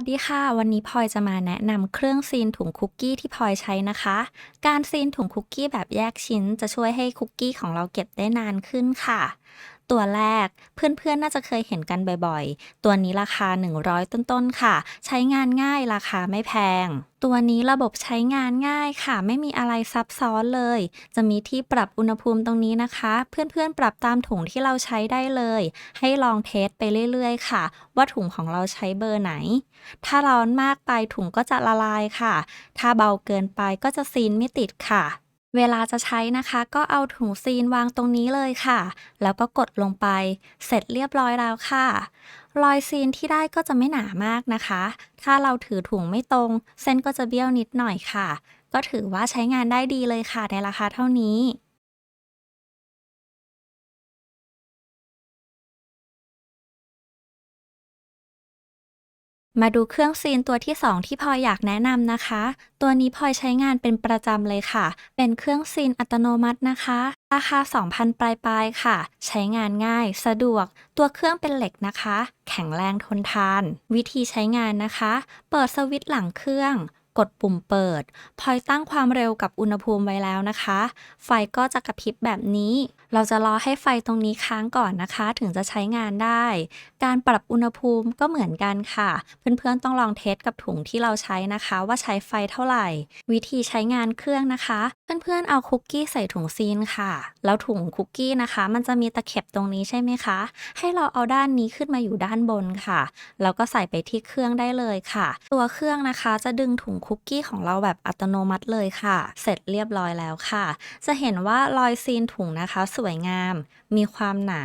วัสดีค่ะ วันนี้พลอยจะมาแนะนำเครื่องซีนถุงคุกกี้ที่พลอยใช้นะคะ การซีนถุงคุกกี้แบบแยกชิ้นจะช่วยให้คุกกี้ของเราเก็บได้นานขึ้นค่ะ ตัวแรกเพื่อนๆ น่าจะเคยเห็นกันบ่อยๆ ตัวนี้ราคา 100 ต้นๆ ค่ะ ใช้งานง่ายราคาไม่แพง ตัวนี้ระบบใช้งานง่ายค่ะ ไม่มีอะไรซับซ้อนเลย จะมีที่ปรับอุณหภูมิตรงนี้นะคะ เพื่อนๆ ปรับตามถุงที่เราใช้ได้เลย ให้ลองเทสไปเรื่อยๆ ค่ะ ว่าถุงของเราใช้เบอร์ไหน ถ้าร้อนมากไปถุงก็จะละลายค่ะ ถ้าเบาเกินไปก็จะซีนไม่ติดค่ะ เวลาจะใช้นะคะ ก็เอาถุงซีนวางตรงนี้เลยค่ะ แล้วก็กดลงไป เสร็จเรียบร้อยแล้วค่ะ รอยซีนที่ได้ก็จะไม่หนามากนะคะ ถ้าเราถือถุงไม่ตรง เส้นก็จะเบี้ยวนิดหน่อยค่ะ ก็ถือว่าใช้งานได้ดีเลยค่ะในราคาเท่านี้ มาดูเครื่องซีนตัวที่ 2 ที่พลอยอยากแนะนำนะคะ ตัวนี้พลอยใช้งานเป็นประจำเลยค่ะ เป็นเครื่องซีนอัตโนมัตินะคะ ราคา 2,000 ปลายๆค่ะ ใช้งานง่าย สะดวก ตัวเครื่องเป็นเหล็กนะคะ แข็งแรงทนทาน วิธีใช้งานนะคะ เปิดสวิตช์หลังเครื่อง กดปุ่มเปิด พอยตั้งความเร็วกับอุณหภูมิไว้แล้วนะคะ ไฟก็จะกระพริบแบบนี้ เราจะรอให้ไฟตรงนี้ค้างก่อนนะคะ ถึงจะใช้งานได้ การปรับอุณหภูมิก็เหมือนกันค่ะ เพื่อนๆต้องลองเทสกับถุงที่เราใช้นะคะ ว่าใช้ไฟเท่าไหร่ วิธีใช้งานเครื่องนะคะ เพื่อนๆ เอาคุกกี้ใส่ถุงซีนค่ะ แล้วถุงคุกกี้นะคะ มันจะมีตะเข็บตรงนี้ใช่ไหมคะ ให้เราเอาด้านนี้ขึ้นมาอยู่ด้านบนค่ะ แล้วก็ใส่ไปที่เครื่องได้เลยค่ะ ตัวเครื่องนะคะจะดึงถุงคุกกี้ของเราแบบอัตโนมัติเลยค่ะ เสร็จเรียบร้อยแล้วค่ะ จะเห็นว่ารอยซีนถุงนะคะ สวยงาม มีความหนา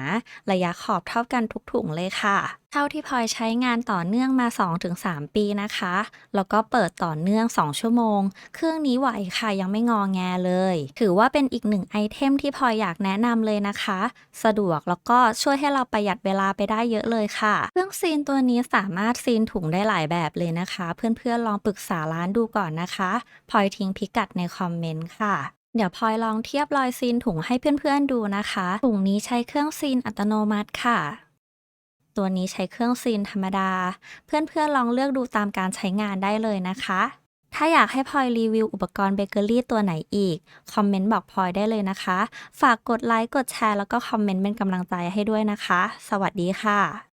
ระยะขอบเท่ากันทุกถุงเลยค่ะ เท่าที่พลอยใช้งานต่อเนื่องมา 2-3 ปีนะคะ แล้วก็เปิดต่อเนื่อง 2 ชั่วโมง เครื่องนี้ไหวค่ะยังไม่งอแงเลย ถือว่าเป็นอีกหนึ่งไอเทมที่พลอยอยากแนะนำเลยนะคะ สะดวกแล้วก็ช่วยให้เราประหยัดเวลาไปได้เยอะเลยค่ะ เครื่องซีนตัวนี้สามารถซีนถุงได้หลายแบบเลยนะคะ เพื่อนๆลองปรึกษาร้านดูก่อนนะคะพลอยทิ้งพิกัดในคอมเมนต์ค่ะเดี๋ยวพลอยลองเทียบรอยซีนถุงให้เพื่อนๆดูนะคะ ถุงนี้ใช้เครื่องซีนอัตโนมัติค่ะ ตัวนี้ใช้เครื่องซีนธรรมดา เพื่อนๆลองเลือกดูตามการใช้งานได้เลยนะคะ ถ้าอยากให้พลอยรีวิวอุปกรณ์เบเกอรี่ตัวไหนอีก คอมเมนต์บอกพลอยได้เลยนะคะ ฝากกดไลค์กดแชร์แล้วก็คอมเมนต์เป็นกำลังใจให้ด้วยนะคะ สวัสดีค่ะ